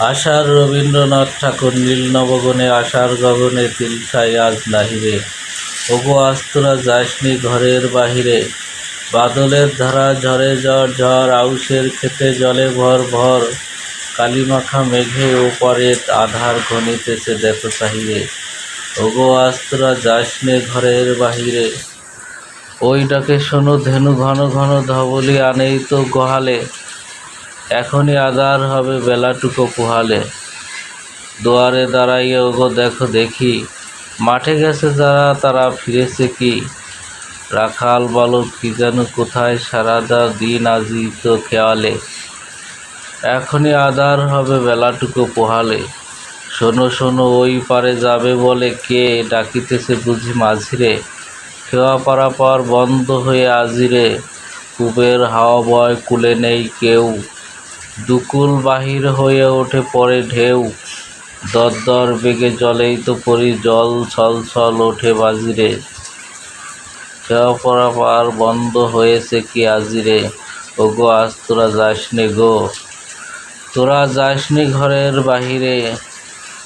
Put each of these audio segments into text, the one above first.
আশার রবীন্দ্রনাথ ঠাকুর নীল নবগণে আশার গগনে তিলঠাই আজ নাহিরে ওগো আজ তোরা যাসনি ঘরের বাহিরে, বাদলের ধারা ঝরে ঝড় ঝড়, আউশের খেতে জলে ভর ভর, কালিমাখা মেঘে ওপরে আধার ঘনিতেছে দেখো চাহিরে ওগো আজ তোরা যাসনে ঘরের বাহিরে, ওই ডাকে শোনো ধেনু ঘন ঘন ধবলি আনেই তো গোহালে এখনই আধার হবে বেলাটুকু পোহালে। দুয়ারে দাঁড়াইয়ে ওগো দেখো দেখি, মাঠে গেছে যারা, তারা ফিরেছে কি? রাখাল বালক কি যেন কোথায় সারাদা দিন আজি তো খেয়ালে। এখনই আধার হবে বেলাটুকু পোহালে। শোনো শোনো, ওই পারে যাবে বলে কে ডাকিতেছে বুঝি মাঝিরে? খেওয়া পারাপার বন্ধ হয়ে আজিরে। কুবের হাওয়া বয় কুলে নেই কেউ। দুকুল বাহির হয়ে ওঠে পরে ঢেউ। দরদর বেগে জলেই তো পরি জল ছল ছল ওঠে বাজিরে। খেওয়া পারাপার বন্ধ হয়েছে কি আজিরে? ওগো আজ তোরা যাসনি গো। তোরা যাসনি ঘরের বাহিরে।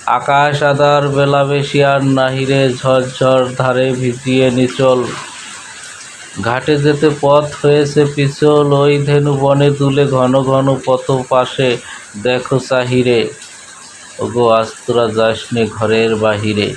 আকাশ আদার বেলা বেশি আর নাহিরে। ঝরঝর ধারে ভিজিয়ে নিচল। ঘাটে যেতে পথ হয়েছে পিছল, ওই ধেনু বনে তুলে ঘন ঘন পথ পাশে। দেখো চাহিরে, ওগো আজ তোরা যাসনি ঘরের বাহিরে।